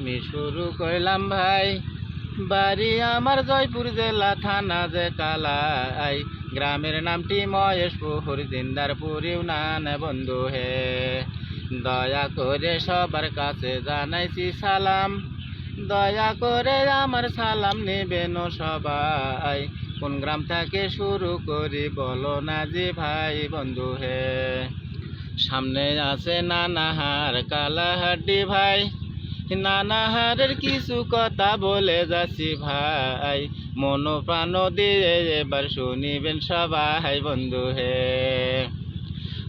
আমি শুরু করলাম ভাই। বাড়ি আমার জয়পুর জেলা, থানা যে কালাই। গ্রামের নামটি মহেশপুর, জিন্দারপুর ইউনান বন্ধু হে। দয়া করে সবার কাছে জানাইছি সালাম। দয়া করে আমার সালাম নেবেন সবাই। কোন গ্রাম থেকে শুরু করি বলো না যে ভাই, বন্ধু হে। সামনে আছে নানাহার কালাহাড্ডি ভাই। নানাহারের কিছু কথা বলে যাচ্ছি ভাই। মন প্রাণ দিয়ে এবার শুনিবেন সবাই বন্ধু হে।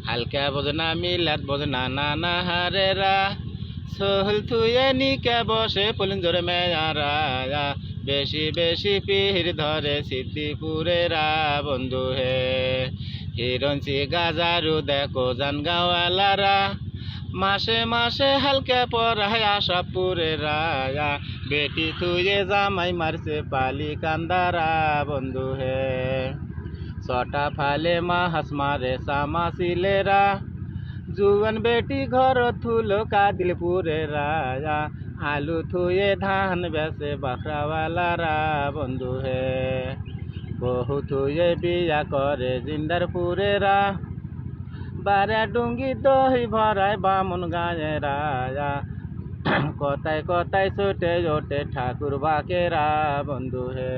হালকা বোঝনা মিলাত বোঝনা নানাহারেরা, সোহল থুয়ে নিকে বসে পলিঞ্জরে মেয়ারা। বেশি বেশি পীর ধরে সিদ্ধিপুরেরা বন্ধু হে। হিরঞ্চি গাজারু দেখো জান গাওয়ালারা মাসে মাসে হালকা পড়ায় আশাপুরে রায়া। বেটি তুই জামাই মারছে পালি কান্দারা বন্ধু হে। ছটা ফালে মাহাস মারে সামা সিলেরা। জুয়ান বেটি ঘর থুলো কাদিলপুরে রায়া। আলু থুয়ে ধান বেসে বাখরাওয়ালারা বন্ধু হে। বহু থুয়ে বিয়া করে জিন্দারপুরেরা। বারে ডুঙ্গি দহি ভরায় বামন গায়ে রাজা কথায় কথায় ছোটে ওঠে ঠাকুর বাকেরা বন্ধু হে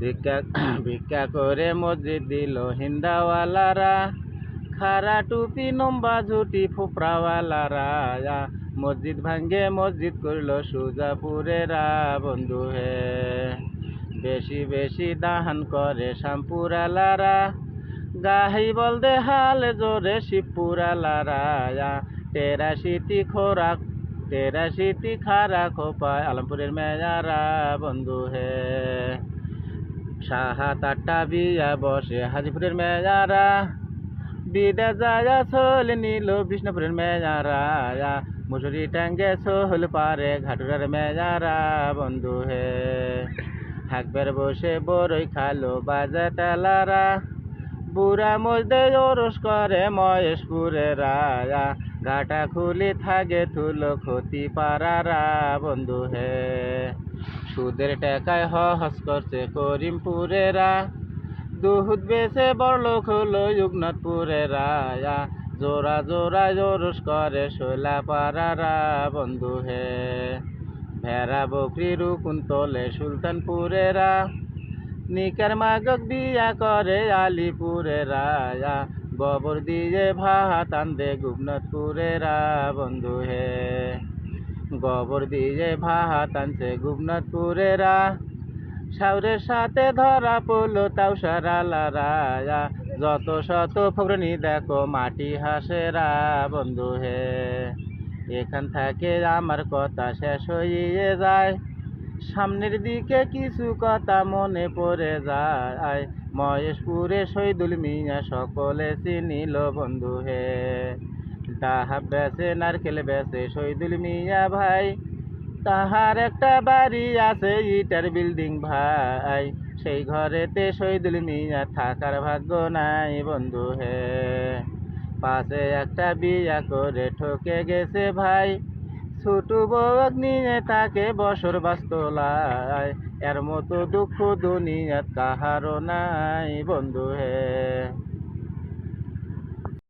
ভিক্ষা ভিক্ষা করে মসজিদ দিল হিন্দাওয়ালারা। খারা টুপি, নম্বা ঝুটি ফুপরাওয়ালারা মসজিদ ভাঙ্গে মসজিদ করল সুজাপুরেরা বন্ধু হে বেশি বেশি দাহান করে শ্যামপুরালারা। গাহি বলদে হাল জোরে শিবপুরালারা তেরা শীতি খোরাক তেরা শীতি খারা খোপায়। আলমপুরের মেয়ারা বন্ধু হে। সাহাত আটটা বিয়া বসে। হাজিপুরের মেয়ারা, বিদা যায় সোল নিল। বিষ্ণুপুরের মেয়ারা মুসুরি টাঙ্গে সোহল পারে। ঘাটুরার মেয়ারা বন্ধু হে। হাকবের বসে বড়ই খালো বাজে তেলারা। বুড়া মজদে ওরস করে মহেশপুরে রায়া। গাটা খুলি থাকে থুলো ক্ষতি পারারা বন্ধু হে। সুদের টাকায় হস করছে করিমপুরেরা। দুহুদ বেছে বড়লোক হলো যুগনাথপুরেরা জোড়া জোড়া জোরস করে শৈলা পারারা বন্ধু হে। ভেড়া বকরি রুকুন তোলে সুলতানপুরেরা। নিকার মাগক বিয়া করে আলিপুরেরা গোবর দিয়ে ভাত আন্দে গুবনাথপুরেরা বন্ধু হে। গোবর দিয়ে ভাত আনছে গুবনাথপুরেরা সাউরের সাথে ধরা পড়ল তাও সারালারা যত শত ফকরনি দেখো মাটি হাসেরা বন্ধু হে। এখান থেকে আমার কথা শেষ হয়ে যায়। সামনের দিকে কিছু কথা মনে পড়ে যায়। মহেশপুরে শহীদুল মিয়া সকলে চিনিল বন্ধু হে। ডাহাব বেসে নারকেল বেসে শহীদুল মিয়া ভাই। তাহার একটা বাড়ি আছে ইটার বিল্ডিং ভাই। সেই ঘরেতে শহীদুল মিয়া থাকার ভাগ্য নাই বন্ধু হে। পাশে একটা বিয়া করে ঠকে গেছে ভাই। ছোট বউক নিয়ে তাকে বসর বাস্তলায়। এর মতো দুঃখ দুনিয়াত কাহারো নাই বন্ধু হে।